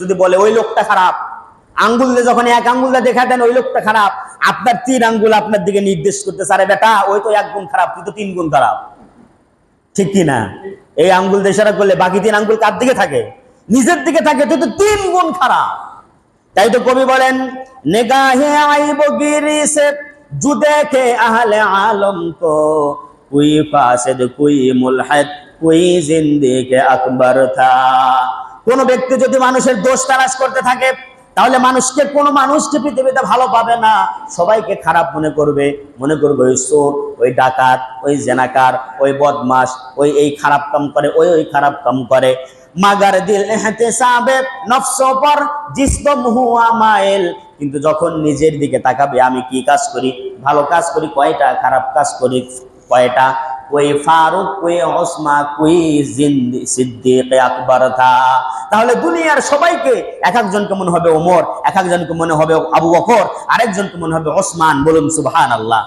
যদি বলে, ওই লোকটা খারাপ। আঙ্গুল দিয়ে যখন এক আঙ্গুল দিয়ে দেখা দেন, ওই লোকটা খারাপ। আপনার তিন আঙ্গুল আপনার দিকে নির্দেশ করতে আরে বেটা, ওই তো এক গুণ খারাপ, তুই তো তিন গুণ খারাপ। ঠিক কি না? এই আঙ্গুল দিয়ে ইশারা করলে বাকি তিন আঙ্গুল কার দিকে থাকে? নিজের দিকে থাকে, তুই তো তিন গুণ খারাপ। তাই তো কবি বলেন, নেগাহে আইব গিরি সে জু দেখে আহলে আলম কো। কুই ফাসিদ, কুই মুলহিদ, কুই জিন্দিকে আকবর থা। কোন ব্যক্তি যদি মানুষের দোষ তালাশ করতে থাকে, তাহলে মানুষকে কোন মানুষকে পৃথিবীতে ভালো পাবে না, সবাইকে খারাপ মনে করবে। মনে করবে ওই চোর, ওই ডাকাত, ওই জেনাকার, ওই বদমাস ওই এই খারাপ কাম করে, ওই ওই খারাপ কাম করে। মাগার দিল এহতেসাবে, নফস পর জিসম মাইল কিন্তু যখন নিজের দিকে তাকাবে, আমি কি কাজ করি? ভালো কাজ করি, কয়টা খারাপ কাজ করি? কয়টা? ওই ফারুক, ওই ওসমা থা। তাহলে দুনিয়ার সবাইকে এক একজনকে মনে হবে ওমর, এক একজনকে মনে হবে আবু বকর, আরেকজনকে মনে হবে ওসমান, বলুন সুবহান আল্লাহ